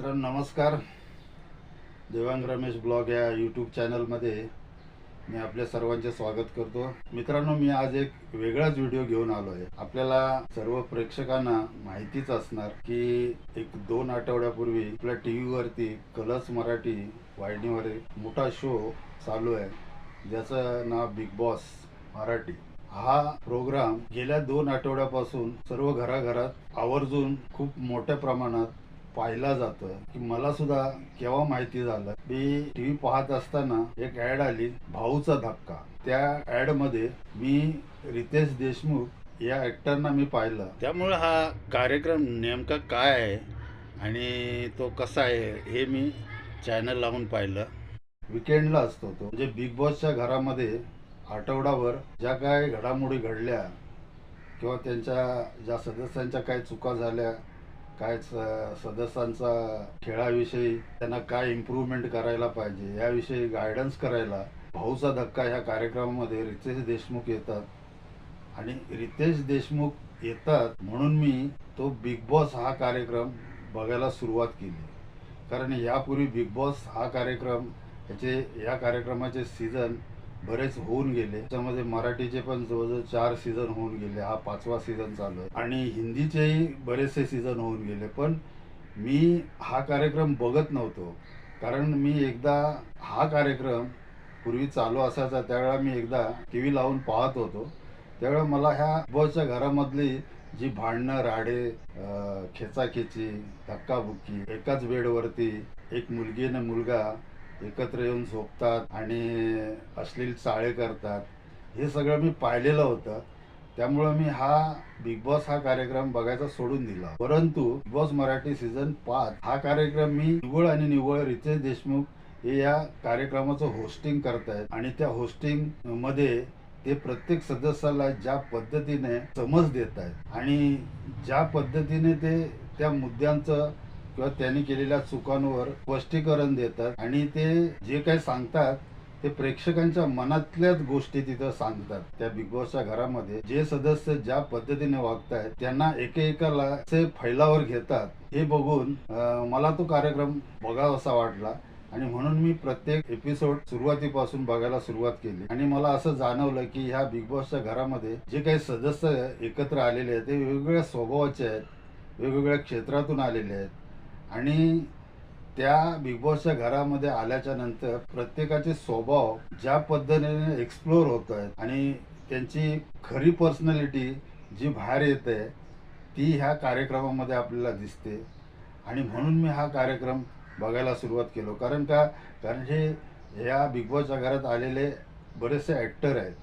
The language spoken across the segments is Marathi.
मित्रांनो नमस्कार. देवांग रमेश ब्लॉग या यूट्यूब चॅनलमध्ये मी आपल्या सर्वांचे स्वागत करतो. मित्रांनो मी आज एक वेगळाच व्हिडिओ घेऊन आलो आहे. आपल्याला सर्व प्रेक्षकांना माहितीच असणार की एक दोन आठवड्यापूर्वी आपल्या टी व्हीवरती कलर्स मराठी वाहिनीवर मोठा शो चालू आहे. ज्याचं नाव बिग बॉस मराठी. हा प्रोग्राम गेल्या दोन आठवड्यापासून सर्व घराघरात आवर्जून खूप मोठ्या प्रमाणात पाहिला जातोय की मला सुद्धा केव्हा माहिती झालं? मी टीव्ही पाहत असताना एक ऍड आली भाऊचा धक्का. त्या ऍडमध्ये मी रितेश देशमुख या ऍक्टरना मी पाहिलं. त्यामुळे हा कार्यक्रम नेमका काय आहे आणि तो कसा आहे हे मी चॅनल लावून पाहिलं. विकेंडला असतो तो. म्हणजे बिग बॉसच्या घरामध्ये आठवडाभर ज्या काय घडामोडी घडल्या किंवा त्यांच्या ज्या सदस्यांच्या काय चुका झाल्या काय स- सदस्यांचा खेळाविषयी त्यांना काय इम्प्रूव्हमेंट करायला पाहिजे याविषयी गायडन्स करायला भाऊचा धक्का ह्या कार्यक्रमामध्ये रितेश देशमुख येतात. आणि रितेश देशमुख येतात म्हणून मी तो बिग बॉस हा कार्यक्रम बघायला सुरुवात केली. कारण यापूर्वी बिग बॉस हा कार्यक्रम याचे या कार्यक्रमाचे सीझन बरेच होऊन गेले. त्याच्यामध्ये मराठीचे पण जवळजवळ चार सीझन होऊन गेले. हा पाचवा सीझन चालू आहे. आणि हिंदीचेही बरेचसे सीझन होऊन गेले. पण मी हा कार्यक्रम बघत नव्हतो. कारण मी एकदा हा कार्यक्रम पूर्वी चालू असायचा. त्यावेळेला मी एकदा टी व्ही लावून पाहत होतो. त्यावेळेला मला ह्या बॉसच्या घरामधली जी भांडणं राडे खेचाखेची धक्काबुक्की एकाच बेडवरती एक मुलगी आणि मुलगा एकत्र येऊन झोपतात आणि अश्लील चाळे करतात. हे सगळं मी पाहिलेलं होतं. त्यामुळं मी हा बिग बॉस हा कार्यक्रम बघायचा सोडून दिला. परंतु बिग बॉस मराठी सीझन पाच हा कार्यक्रम मी निव्वळ आणि निवळ रितेश देशमुख हे या कार्यक्रमाचं होस्टिंग करतायत. आणि त्या होस्टिंगमध्ये ते प्रत्येक सदस्याला ज्या पद्धतीने समज देत आहेत आणि ज्या पद्धतीने ते त्या मुद्द्यांचं किंवा त्यांनी केलेल्या चुकांवर स्पष्टीकरण देतात आणि ते जे काही सांगतात ते प्रेक्षकांच्या मनातल्याच गोष्टी तिथं सांगतात. त्या बिग बॉसच्या घरामध्ये जे सदस्य ज्या पद्धतीने वागतायत त्यांना एकेकाला ते फैलावर घेतात. हे बघून मला तो कार्यक्रम बघावासा वाटला आणि म्हणून मी प्रत्येक एपिसोड सुरुवातीपासून बघायला सुरुवात केली. आणि मला असं जाणवलं की ह्या बिग बॉसच्या घरामध्ये जे काही सदस्य एकत्र आलेले आहेत ते वेगवेगळ्या स्वभावाचे आहेत वेगवेगळ्या क्षेत्रातून आलेले आहेत. आणि त्या बिग बॉसच्या घरामध्ये आल्याच्यानंतर प्रत्येकाचे स्वभाव ज्या पद्धतीने एक्सप्लोर होत आहेत आणि त्यांची खरी पर्सनॅलिटी जी बाहेर येते ती ह्या कार्यक्रमामध्ये आपल्याला दिसते. आणि म्हणून मी हा कार्यक्रम बघायला सुरुवात केलो. कारण का? कारण हे ह्या बिग बॉसच्या घरात आलेले बरेचसे ॲक्टर आहेत.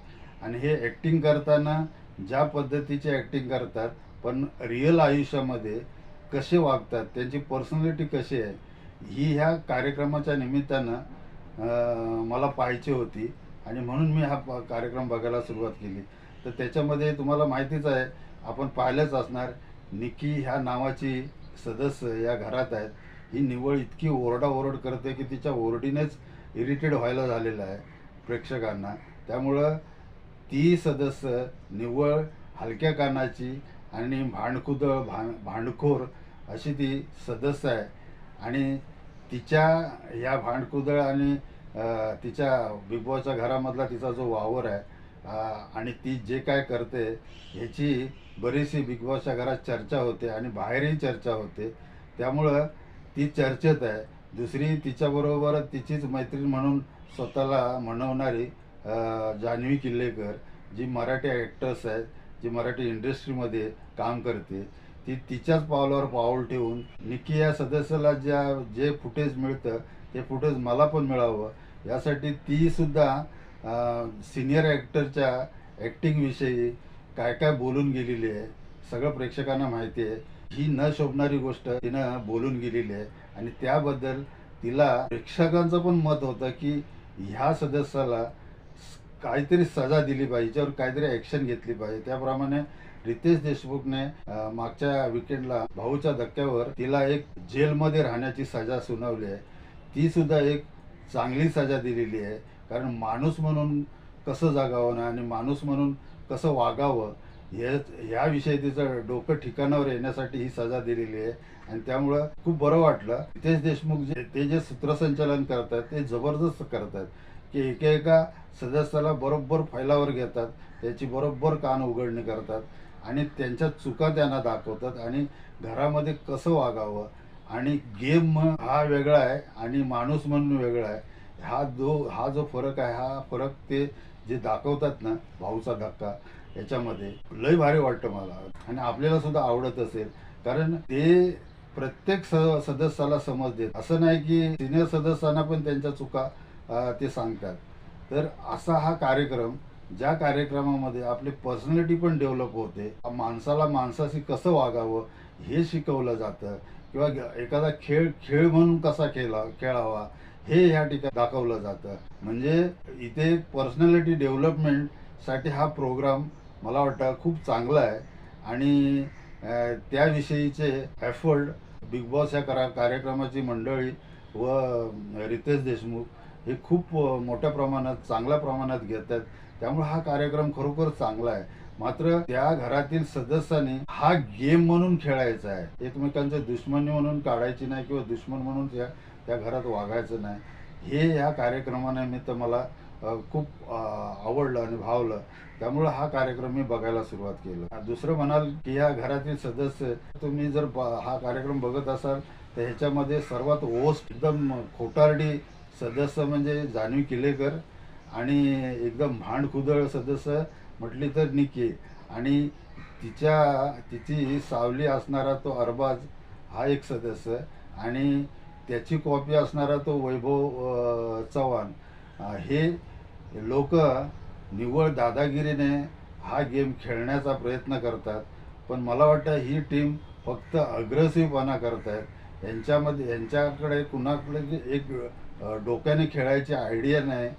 आणि हे ॲक्टिंग करताना ज्या पद्धतीचे ॲक्टिंग करतात पण रिअल आयुष्यामध्ये कसे वागतात त्यांची पर्सनॅलिटी कशी आहे ही ह्या कार्यक्रमाच्या निमित्तानं मला पाहायची होती. आणि म्हणून मी हा प- कार्यक्रम बघायला सुरुवात केली. तर त्याच्यामध्ये तुम्हाला माहितीच आहे आपण पाहिलंच असणार निकी ह्या नावाची सदस्य या घरात आहेत ही निवळ इतकी ओरडाओरड करते की तिच्या ओरडीनेच इरिटेड व्हायला झालेलं आहे प्रेक्षकांना. त्यामुळं ती सदस्य निव्वळ हलक्या कानाची आणि भांडकुदळ भां भांडखोर अशी ती सदस्य आहे. आणि तिच्या या भांडकुदळ आणि तिच्या बिग बॉसच्या घरामधला तिचा जो वावर आहे आणि ती जे काय करते ह्याची बरीचशी बिग बॉसच्या घरात चर्चा होते आणि बाहेरही चर्चा होते. त्यामुळं ती चर्चेत आहे. दुसरी तिच्याबरोबर तिचीच मैत्रीण म्हणून स्वतःला म्हणवणारी जान्हवी किल्लेकर जी मराठी ॲक्टर्स आहेत. जी मराठी इंडस्ट्रीमध्ये काम करते ती तिच्याच पावलावर पाऊल ठेवून निकी या सदस्याला ज्या जे फुटेज मिळतं ते फुटेज मला पण मिळावं. यासाठी ती सुद्धा सिनियर ॲक्टरच्या ॲक्टिंगविषयी काय काय बोलून गेलेली आहे सगळं प्रेक्षकांना माहिती आहे. ही न शोभणारी गोष्ट तिनं बोलून गेलेली आहे आणि त्याबद्दल तिला प्रेक्षकांचं पण मत होतं की ह्या सदस्याला काहीतरी सजा दिली पाहिजे याच्यावर काहीतरी ॲक्शन घेतली पाहिजे. त्याप्रमाणे रितेश देशमुखने मागच्या विकेंडला भाऊच्या धक्क्यावर तिला एक जेलमध्ये राहण्याची सजा सुनावली आहे. ती सुद्धा एक चांगली सजा दिलेली आहे. कारण माणूस म्हणून कसं जागावं ना आणि माणूस म्हणून कसं वागावं हे विषयी तिचं डोकं ठिकाणावर येण्यासाठी ही सजा दिलेली आहे. आणि त्यामुळं खूप बरं वाटलं. रितेश देशमुख जे ते जे सूत्रसंचालन करतात ते जबरदस्त करतात. की एका एका सदस्याला बरोबर फैलावर घेतात त्याची बरोबर कान उघडणी करतात आणि त्यांच्या चुका त्यांना दाखवतात आणि घरामध्ये कसं वागावं आणि गेम हा वेगळा आहे आणि माणूस म्हणून वेगळा आहे हा जो हा जो फरक आहे हा फरक ते जे दाखवतात ना भाऊचा धक्का याच्यामध्ये लय भारी वाटतं मला. आणि आपल्याला सुद्धा आवडत असेल. कारण ते प्रत्येक स सदस्याला समज देत. असं नाही की सिनियर सदस्यांना पण त्यांच्या चुका ते सांगतात. तर असा हा कार्यक्रम ज्या कार्यक्रमामध्ये आपली पर्सनॅलिटी पण डेव्हलप होते माणसाला माणसाशी कसं वागावं हे शिकवलं जातं किंवा एखादा खेळ खेळ म्हणून कसा खेळा खेळावा हे ह्या ठिकाणी दाखवलं जातं. म्हणजे इथे पर्सनॅलिटी डेव्हलपमेंटसाठी हा प्रोग्राम मला वाटतं खूप चांगला आहे. आणि त्याविषयीचे एफर्ट बिग बॉस या करा कार्यक्रमाची मंडळी व रितेश देशमुख हे खूप मोठ्या प्रमाणात चांगल्या प्रमाणात घेतात त्यामुळे हा कार्यक्रम खरोखर चांगला आहे. मात्र त्या घरातील सदस्यांनी हा गेम म्हणून खेळायचा आहे. एकमेकांचं दुश्मनी म्हणून काढायची नाही किंवा दुश्मन म्हणून त्या त्या घरात वागायचं नाही. हे ह्या कार्यक्रमानिमित्त मला खूप आवडलं आणि भावलं त्यामुळं हा कार्यक्रम मी बघायला सुरुवात केलं. दुसरं म्हणाल की या घरातील सदस्य तुम्ही जर ब- हा कार्यक्रम बघत असाल तर ह्याच्यामध्ये सर्वात ओस एकदम खोटारडी सदस्य म्हणजे जानवी किलेकर आणि एकदम भांडकुदळ सदस्य म्हटली तर निकी. आणि तिच्या तिची सावली असणारा तो अरबाज हा एक सदस्य आणि त्याची कॉपी असणारा तो वैभव चव्हाण. हे लोक निव्वळ दादागिरीने हा गेम खेळण्याचा प्रयत्न करतात. पण मला वाटतं ही टीम फक्त अग्रेसिव्हपणा आहेत यांच्यामध्ये यांच्याकडे कुणाकडे एक डोक्याने खेळायची आयडिया नाही.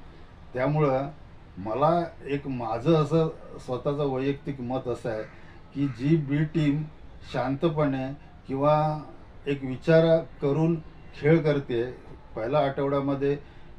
त्यामुळं मला एक माझं असं स्वतःचं वैयक्तिक मत असं आहे की जी बी टीम शांतपणे किंवा एक विचार करून खेळ करते पहिल्या आठवड्यामध्ये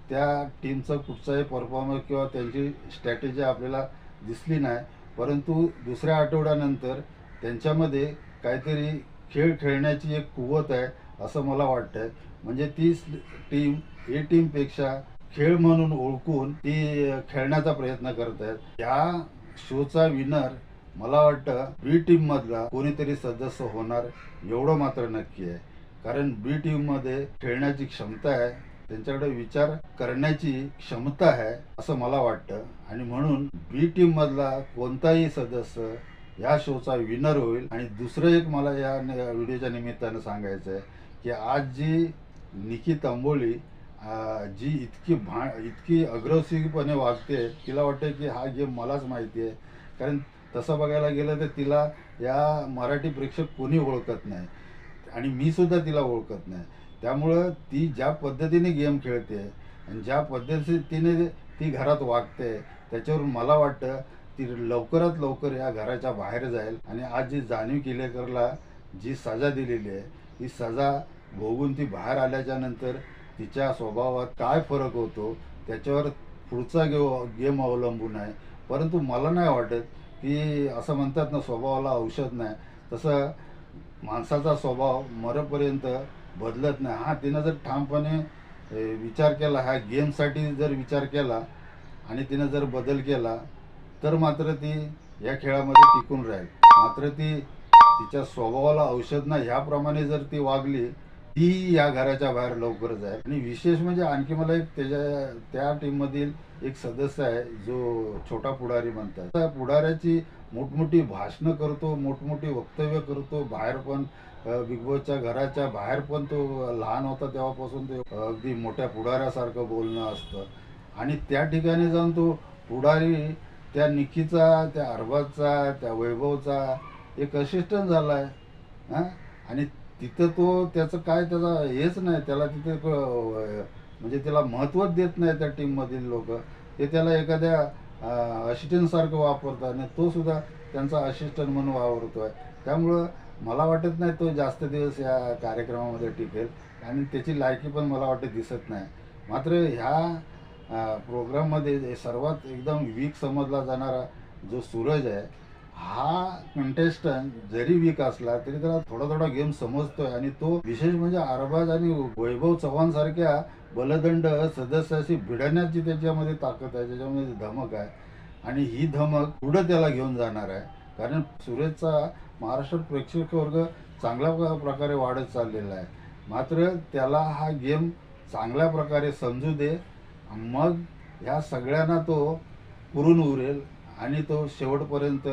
त्या टीमचा कुठचाही परफॉर्मन्स किंवा त्यांची स्ट्रॅटेजी आपल्याला दिसली नाही परंतु दुसऱ्या आठवड्यानंतर त्यांच्यामध्ये काहीतरी खेळ खेळण्याची एक कुवत आहे असं मला वाटतंय. म्हणजे तीच टीम ए टीमपेक्षा खेळ म्हणून ओळखून ती खेळण्याचा प्रयत्न करत आहेत. या शोचा विनर मला वाटतं बी टीम मधला कोणीतरी सदस्य होणार एवढं मात्र नक्की आहे. कारण बी टीममध्ये खेळण्याची क्षमता आहे त्यांच्याकडे विचार करण्याची क्षमता आहे असं मला वाटतं. आणि म्हणून बी टीम मधला कोणताही सदस्य या शोचा विनर होईल. आणि दुसरं एक मला या व्हिडिओच्या निमित्तानं सांगायचं आहे की आज जी निकी तांबोळी जी इतकी भा इतकी अग्रेसिव्हपणे वागते तिला वाटतं की हा गेम मलाच माहिती आहे. कारण तसं बघायला गेलं तर तिला या मराठी प्रेक्षक कोणी ओळखत नाही. आणि मी सुद्धा तिला ओळखत नाही. त्यामुळं ती ज्या पद्धतीने गेम खेळते आणि ज्या पद्धतीने ती घरात वागते त्याच्यावरून मला वाटतं ती लवकरात लवकर या घराच्या बाहेर जाईल. आणि आज जी जाणीव केलेकरला जी सजा दिलेली आहे ही सजा भोगून ती बाहेर आल्याच्यानंतर तिच्या स्वभावात काय फरक होतो त्याच्यावर पुढचा गे गेम अवलंबून आहे. परंतु मला नाही वाटत की असं म्हणतात ना स्वभावाला औषध नाही. तसं माणसाचा स्वभाव मरपर्यंत बदलत नाही. हा तिनं जर ठामपणे विचार केला ह्या गेमसाठी जर विचार केला आणि तिनं जर बदल केला तर मात्र ती या खेळामध्ये टिकून राहील. मात्र ती तिच्या स्वभावाला औषध नाही. ह्याप्रमाणे जर ती वागली ती या घराच्या बाहेर लवकरच आहे. आणि विशेष म्हणजे आणखी मला एक त्याच्या त्या टीममधील एक सदस्य आहे जो छोटा पुढारी म्हणतात. त्या पुढाऱ्याची मोठमोठी भाषणं करतो मोठमोठी वक्तव्य करतो. बाहेर पण बिग बॉसच्या घराच्या बाहेर पण तो लहान होता तेव्हापासून ते अगदी मोठ्या पुढाऱ्यासारखं बोलणं असतं. आणि त्या ठिकाणी जाऊन तो पुढारी त्या निकीचा त्या अरबाजचा त्या वैभवचा एक असिस्टंट झाला आहे हां? आणि तिथं तो त्याचं काय त्याचा हेच नाही त्याला तिथे क- म्हणजे त्याला महत्त्वच देत नाही त्या टीममधील लोक. ते त्याला एखाद्या असिस्टंटसारखं वापरतात आणि तो सुद्धा त्यांचा असिस्टंट म्हणून वावरतोय. त्यामुळं मला वाटत नाही तो जास्त दिवस या कार्यक्रमामध्ये टिकेल आणि त्याची लायकी पण मला वाटते दिसत नाही. मात्र ह्या प्रोग्राममध्ये सर्वात एकदम वीक समजला जाणारा जो सूरज आहे हा कंटेस्टंट जरी वीक असला तरी त्याला थोडा थोडा गेम समजतोय. आणि तो विशेष म्हणजे अरबाज आणि वैभव चव्हाण सारख्या बलदंड सदस्याशी भिडण्याची त्याच्यामध्ये ताकद आहे त्याच्यामध्ये धमक आहे. आणि ही धमक पुढं त्याला घेऊन जाणार आहे. कारण सुरेशचा महाराष्ट्र प्रेक्षक वर्ग चांगल्या प्र- प्रकारे वाढत चाललेला आहे. मात्र त्याला हा गेम चांगल्या प्रकारे समजू दे. मग ह्या सगळ्यांना तो पुरून उरेल आणि तो शेवटपर्यंत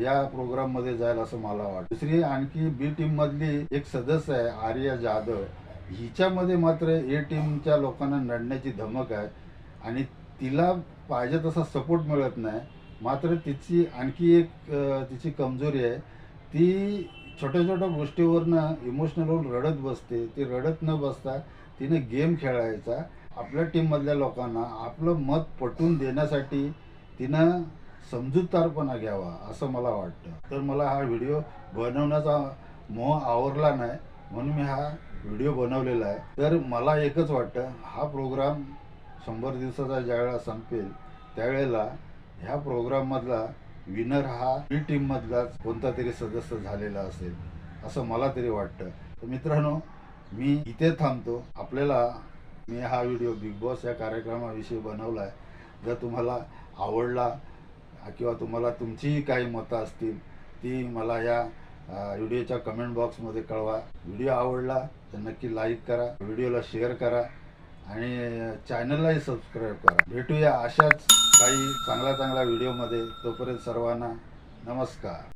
या प्रोग्राममध्ये जाईल असं मला वाटतं. दुसरी आणखी बी टीममधली एक सदस्य आहे आर्या जाधव. हिच्यामध्ये मात्र ए टीमच्या लोकांना नडण्याची धमक आहे आणि तिला पाहिजे तसा सपोर्ट मिळत नाही. मात्र तिची आणखी एक तिची कमजोरी आहे. ती छोट्या छोट्या गोष्टीवरनं इमोशनल होऊन रडत बसते. ती रडत न बसता तिने गेम खेळायचा. आपल्या टीममधल्या लोकांना आपलं मत पटवून देण्यासाठी तिनं समजूतदारपणा घ्यावा असं मला वाटतं. तर मला हा व्हिडिओ बनवण्याचा मोह आवरला नाही म्हणून मी हा व्हिडिओ बनवलेला आहे. तर मला एकच वाटतं हा प्रोग्राम शंभर दिवसाचा ज्यावेळेला संपेल त्यावेळेला ह्या प्रोग्राममधला विनर हा बी टीममधलाच कोणता तरी सदस्य झालेला असेल असं मला तरी वाटतं. तर मित्रांनो मी इथे थांबतो. आपल्याला मी हा व्हिडिओ बिग बॉस या कार्यक्रमाविषयी बनवला आहे जर तुम्हाला आवडला किंवा तुम्हाला तुमचीही काही मतं असतील ती मला या व्हिडिओच्या कमेंट बॉक्समध्ये कळवा. व्हिडिओ आवडला तर नक्की लाईक करा व्हिडिओला शेअर करा आणि चॅनललाही सबस्क्राईब करा. भेटूया अशाच काही चांगल्या चांगल्या व्हिडिओमध्ये तोपर्यंत सर्वांना नमस्कार.